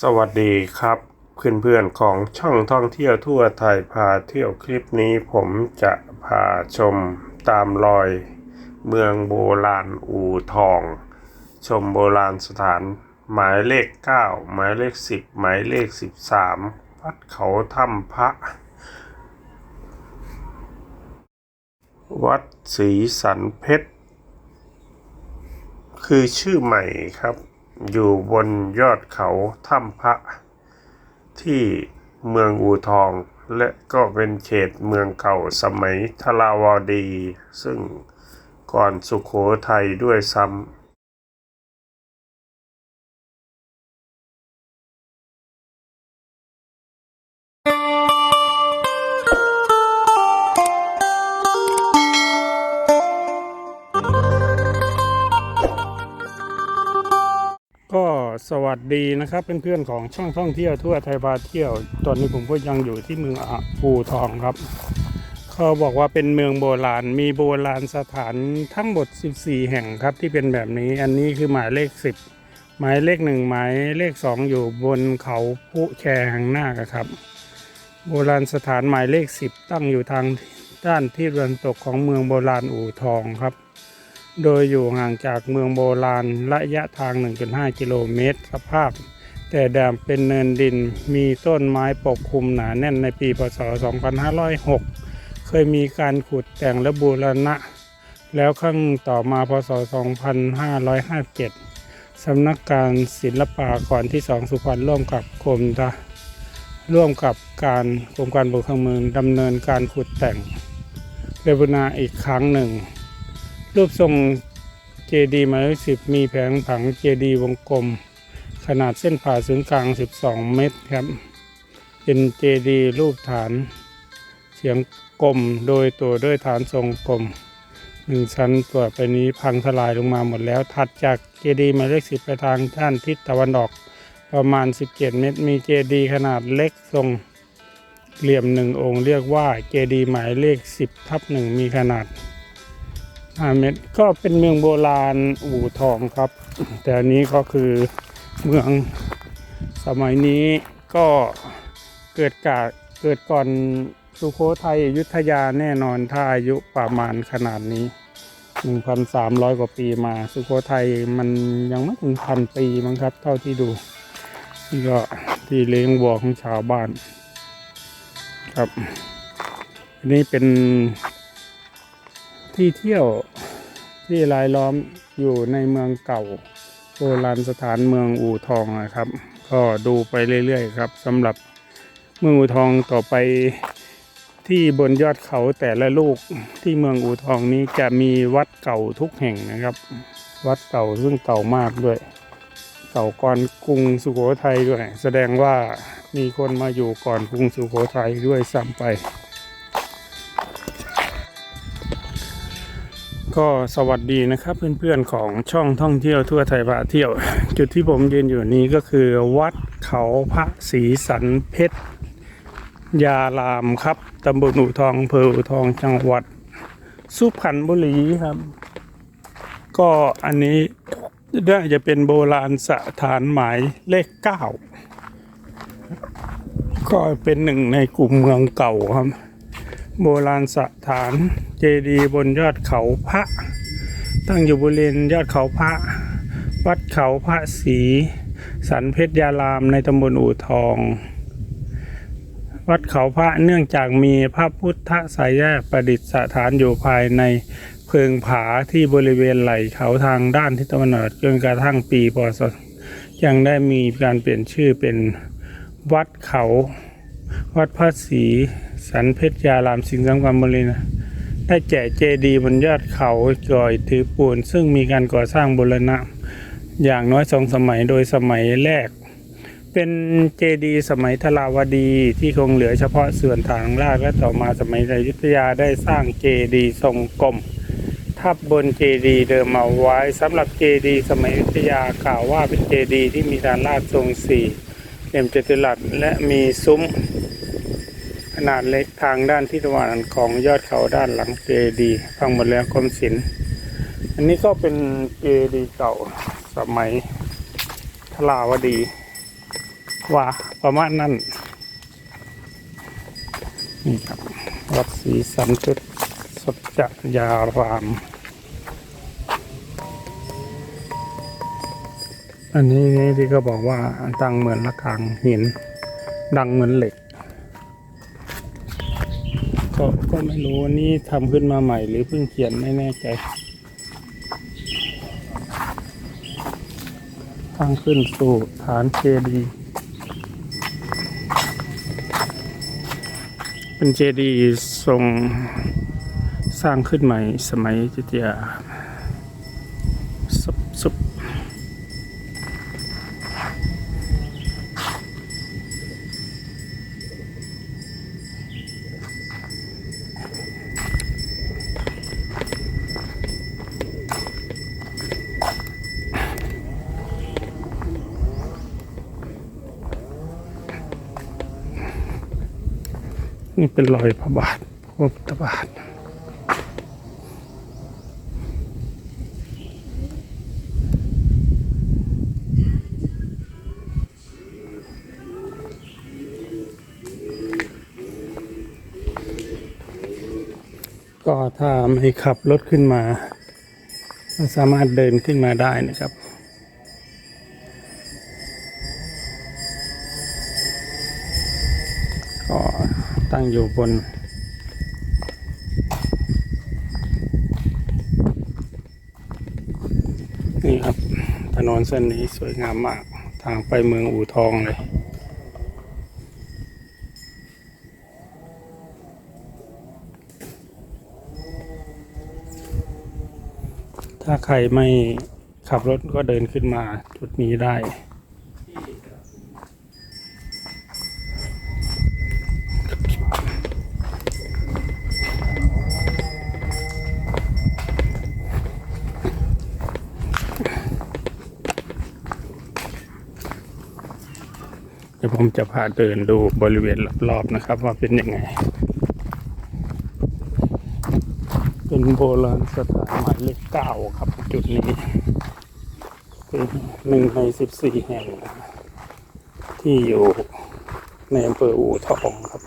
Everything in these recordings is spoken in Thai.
สวัสดีครับ เพื่อนๆของช่องท่องเที่ยวทั่วไทยพาเที่ยวคลิปนี้ผมจะพาชมตามรอย เมืองโบราณอู่ทอง ชมโบราณสถานหมายเลข 9 หมายเลข 10 หมายเลข 13 วัดเขาถ้ำพระ วัดศรีสันเพชร คือชื่อใหม่ครับ อยู่บนยอดเขาถ้ำพระ ที่เมืองอูทอง และก็เป็นเขตเมืองเก่าสมัยทราวดี ซึ่งก่อนสุขโขทัยด้วยซ้ำ สวัสดีนะครับเพื่อนๆของช่องท่องเที่ยวทั่วไทยพาเที่ยว ตอนนี้ผมก็ยังอยู่ที่เมืองอภูทองครับ เขาบอกว่าเป็นเมืองโบราณ มีโบราณสถานทั้งหมด 14 แห่งครับที่เป็นแบบนี้ อันนี้คือหมายเลข 10 หมายเลขหนึ่งหมายเลขสองอยู่บนเขาผู้แคแห่งหน้าครับ โบราณสถานหมายเลข 10 ตั้งอยู่ทางด้านที่ตะวันตกของเมืองโบราณอู่ทองครับ โดยอยู่ห่างจากเมืองโบราณระยะทาง 1.5 กิโลเมตร สภาพ แต่เดิมเป็นเนินดินมีต้นไม้ปกคลุมหนาแน่นในปีพศ 2506 เคยมีการขุดแต่งและบูรณะ แล้วครั้งต่อมาพศ 2557 สำนักการศิลปากรที่2สุพรรณร่วมกับกรมทหารร่วมกับการกรมการปกครองเมืองดำเนินการขุดแต่งเรบูนาอีกครั้งหนึ่ง รูปทรงเจดีย์หมายเลขสิบมีแผงผังเจดีย์วงกลม ขนาดเส้นผ่าศูนย์กลาง 12 เมตรครับ เป็นเจดีย์รูปฐานเสียงกลมโดยตัวด้วยฐานทรงกลมหนึ่งชั้นตัวไปนี้พังทลายลงมาหมดแล้ว ถัดจากเจดีย์หมายเลขสิบไปทางด้านทิศตะวันออกประมาณ 17 เมตร มีเจดีย์ขนาดเล็กทรงเหลี่ยมหนึ่งองค์เรียกว่าเจดีย์หมายเลข 10ทับหนึ่งมีขนาด 5เมตรก็เป็นเมืองโบราณอู่ทองครับ แต่อันนี้ก็คือเมืองสมัยนี้ก็เกิดกาเกิดก่อนสุโขทัยยุทธยาแน่นอนถ้าอายุประมาณขนาดนี้ 1,300 กว่าปีมา สุโขทัยมันยังไม่ถึงพันปีมั้งครับ เท่าที่ดูนี่ก็ที่เลี้ยงวัวของชาวบ้านครับอันนี้เป็น ที่เที่ยวที่รายล้อมอยู่ในเมืองเก่าโบราณสถานเมืองอู่ทองนะครับ ก็ดูไปเรื่อยๆครับสำหรับเมืองอู่ทองต่อไปที่บนยอดเขาแต่ละลูกที่เมืองอู่ทองนี้จะมีวัดเก่าทุกแห่งนะครับ วัดเก่าซึ่งเก่ามากด้วย เก่าก่อนกรุงสุโขทัยด้วย แสดงว่ามีคนมาอยู่ก่อนกรุงสุโขทัยด้วยซ้ำไป ก็สวัสดีนะครับเพื่อนๆของช่องท่องเที่ยวทั่วไทยพาเที่ยว จุดที่ผมยืนอยู่นี้ก็คือวัดเขาพระศรีสันเพชรยารามครับตำบลอู่ทองอำเภออู่ทองจังหวัด สุพรรณบุรีครับ ก็อันนี้น่าจะเป็นโบราณสถานหมายเลขเก้าก็เป็นหนึ่งในกลุ่มเมืองเก่าครับ โบราณสถานเจดีย์บนยอดเขาพระ ตั้งอยู่บริเวณยอดเขาพระ วัดเขาพระศรีสันเพชรยารามในตำบลอู่ทอง วัดเขาพระเนื่องจากมีพระพุทธสายญาประดิษฐานอยู่ภายในเพิงผาที่บริเวณไหล่เขาทางด้านทิศตะวันออกจนกระทั่งปีพศยังได้มีการเปลี่ยนชื่อเป็นวัดเขา วัดพระศรี สันเพชรยารามสิงห์สังความบริณได้แจกเจดีย์บนยอดเขาก่อยถือปูน ซึ่งมีการก่อสร้างบูรณะ อย่างน้อยสองสมัยโดยสมัยแรก เป็นเจดีย์สมัยทราวดีที่คงเหลือเฉพาะส่วนฐานรากและต่อมาสมัยอยุธยาได้สร้างเจดีย์ทรงกลมทับบนเจดีย์เดิมเอาไว้สำหรับเจดีย์สมัยอยุธยากล่าวว่าเป็นเจดีย์ที่มีฐานรากทรงสี่เหลี่ยมจัตุรัสและมีซุ้ม นาดเล็กทางด้านทิศตะวันของยอดเขาด้านหลังเจดีย์พังหมดแล้วกรมศิลป์อันนี้ก็เป็นเจดีเก่าสมัยทลาวดี ว่าประมาณนั้นนี่ครับวัดศรีสันจุสดจยาราม อันนี้นี่ที่เขาบอกว่าดังเหมือนระฆังหิน ดังเหมือนเหล็ก ก็ก็ไม่รู้นี่ทำขึ้นมาใหม่หรือเพิ่งเขียนไม่แน่ใจ ทางขึ้นสู่ฐานเจดีเป็นเจดีทรงสร้างขึ้นใหม่สมัยจิตยาสุบสุบ นี่เป็นรอยพระบาทพระพุทธบาทก็ถ้าไม่ขับรถขึ้นมา สามารถเดินขึ้นมาได้นะครับ งอยู่บน นี่ครับ ถนนเส้นนี้สวยงามมาก ทางไปเมืองอู่ทองเลยถ้าใครไม่ขับรถก็เดินขึ้นมาจุดนี้ได้ ผมจะพาเดินดูบริเวณรอบๆนะครับ ว่าเป็นยังไง เป็นโบราณสถานหมายเลขเก้าครับจุดนี้ เป็นหนึ่งในสิบสี่แห่ง ที่อยู่ในอำเภออู่ทองครับ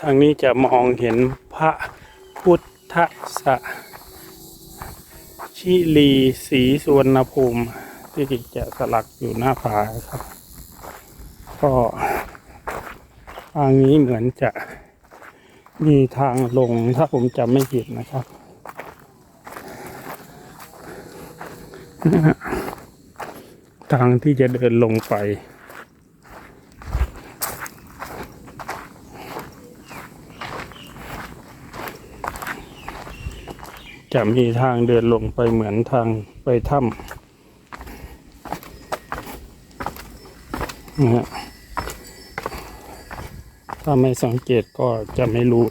ทางนี้จะมองเห็นพระพุทธสะชิลีสีสุวรรณภูมิ ที่จะสลักอยู่หน้าผาครับ ก็ทางนี้เหมือนจะมีทางลงถ้าผมจำไม่ผิดนะครับ ทางที่จะเดินลงไปจะมีทางเดินลงไปเหมือนทางไปถ้ำ นะฮะถ้าไม่สังเกตก็จะไม่รู้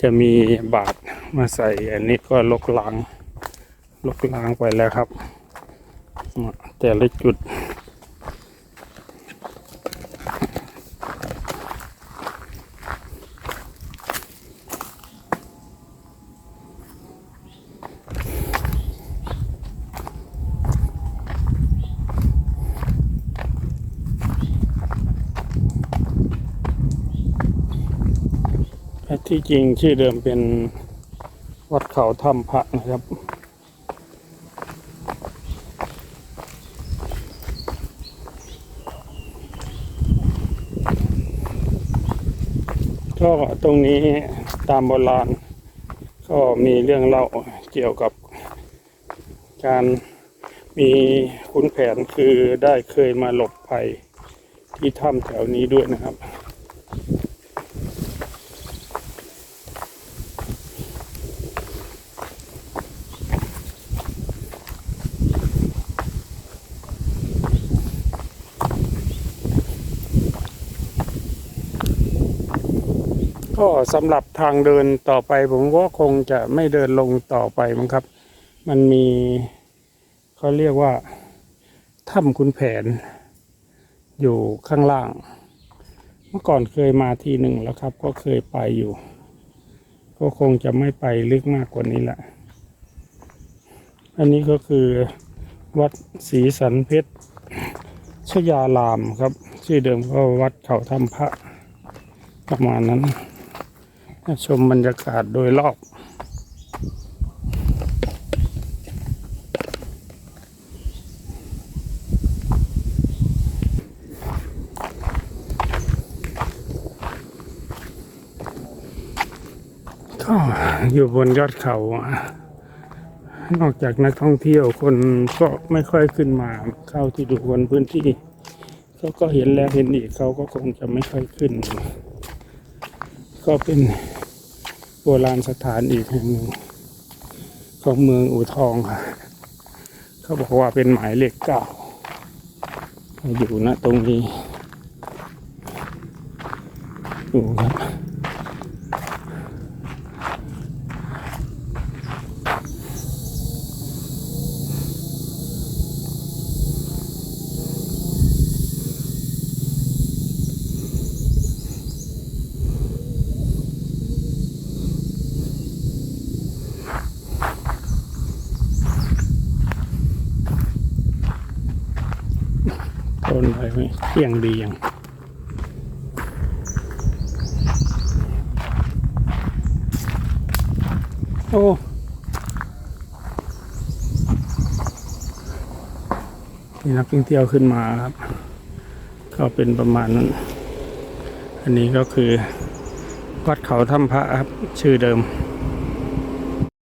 จะมีบาทมาใส่อันนี้ก็ลกล้างลกล้างไปแล้วครับ แต่ละจุด ที่จริงชื่อเดิมเป็นวัดเขาถ้ำพระนะครับ ก็ตรงนี้ตามโบราณ ก็มีเรื่องเล่าเกี่ยวกับการมีขุนแผนคือได้เคยมาหลบภัยที่ถ้ำแถวนี้ด้วยนะครับ ก็สำหรับทางเดินต่อไป ผมก็คงจะไม่เดินลงต่อไปมั้งครับ มันมีเขาเรียกว่าถ้ำคุณแผน อยู่ข้างล่าง เมื่อก่อนเคยมาทีหนึ่งแล้วครับ ก็เคยไปอยู่ ก็คงจะไม่ไปลึกมากกว่านี้แหละ อันนี้ก็คือวัดศรีสันเพชรชยารามครับ ชื่อเดิมก็วัดเขาถ้ำพระประมาณนั้น ชมบรรยากาศโดยรอบก็อยู่บนยอดเขา นอกจากนักท่องเที่ยวคนก็ไม่ค่อยขึ้นมา เข้าที่ดูบนพื้นที่เขาก็เห็นแล้วเห็นอีกเขาก็คงจะไม่ค่อยขึ้น ก็เป็น โบราณสถานอีกแห่งหนึ่งของเมืองอู่ทองค่ะ เขาบอกว่าเป็นหมายเลขเก้าอยู่นะตรงนี้ดูครับ เที่ยงดียังโอ้มีนักท่องเที่ยวขึ้นมาครับ ก็เป็นประมาณนั้น อันนี้ก็คือ วัดเขาถ้ำพระครับ ชื่อเดิม